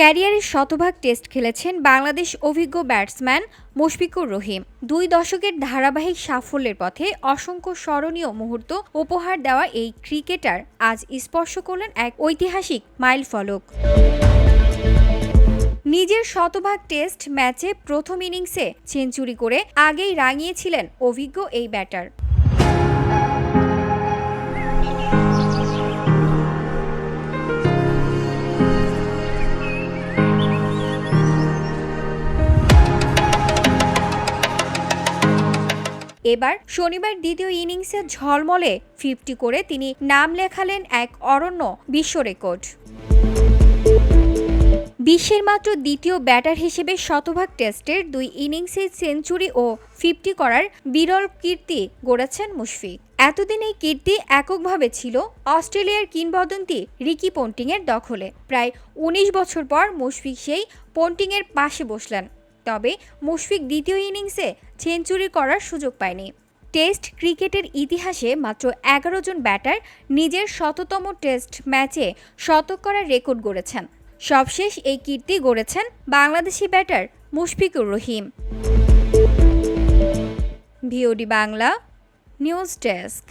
ক্যারিয়ারের শতভাগ টেস্ট খেলেছেন বাংলাদেশ অভিজ্ঞ ব্যাটসম্যান মুশফিকুর রহিম। দুই দশকের ধারাবাহিক সাফল্যের পথে অসংখ্য স্মরণীয় মুহূর্ত উপহার দেওয়া এই ক্রিকেটার আজ স্পর্শ করলেন এক ঐতিহাসিক মাইলফলক। নিজের শতভাগ টেস্ট ম্যাচে প্রথম ইনিংসে সেঞ্চুরি করে আগেই রাঙিয়েছিলেন অভিজ্ঞ এই ব্যাটার। এবার শনিবার দ্বিতীয় ইনিংসে ঝলমলে ফিফটি করে তিনি নাম লেখালেন এক অরণ্য বিশ্ব রেকর্ড। বিশ্বের মাত্র দ্বিতীয় ব্যাটার হিসেবে শতভাগ টেস্টের দুই ইনিংসে সেঞ্চুরি ও ফিফটি করার বিরল কীর্তি গড়েছেন মুশফিক। এতদিন এই কীর্তি এককভাবে ছিল অস্ট্রেলিয়ার কিংবদন্তি রিকি পন্টিংয়ের দখলে। প্রায় ১৯ বছর পর মুশফিক সেই পন্টিংয়ের পাশে বসলেন। তবে মুশফিক দ্বিতীয় ইনিংসে সেঞ্চুরি করার সুযোগ পায়নি। টেস্ট ক্রিকেটের ইতিহাসে মাত্র এগারো জন ব্যাটার নিজের শততম টেস্ট ম্যাচে শতক করার রেকর্ড গড়েছেন। সবশেষ এই কীর্তি গড়েছেন Bangladeshi batter Mushfiqur Rahim. VOD Bangla, news desk.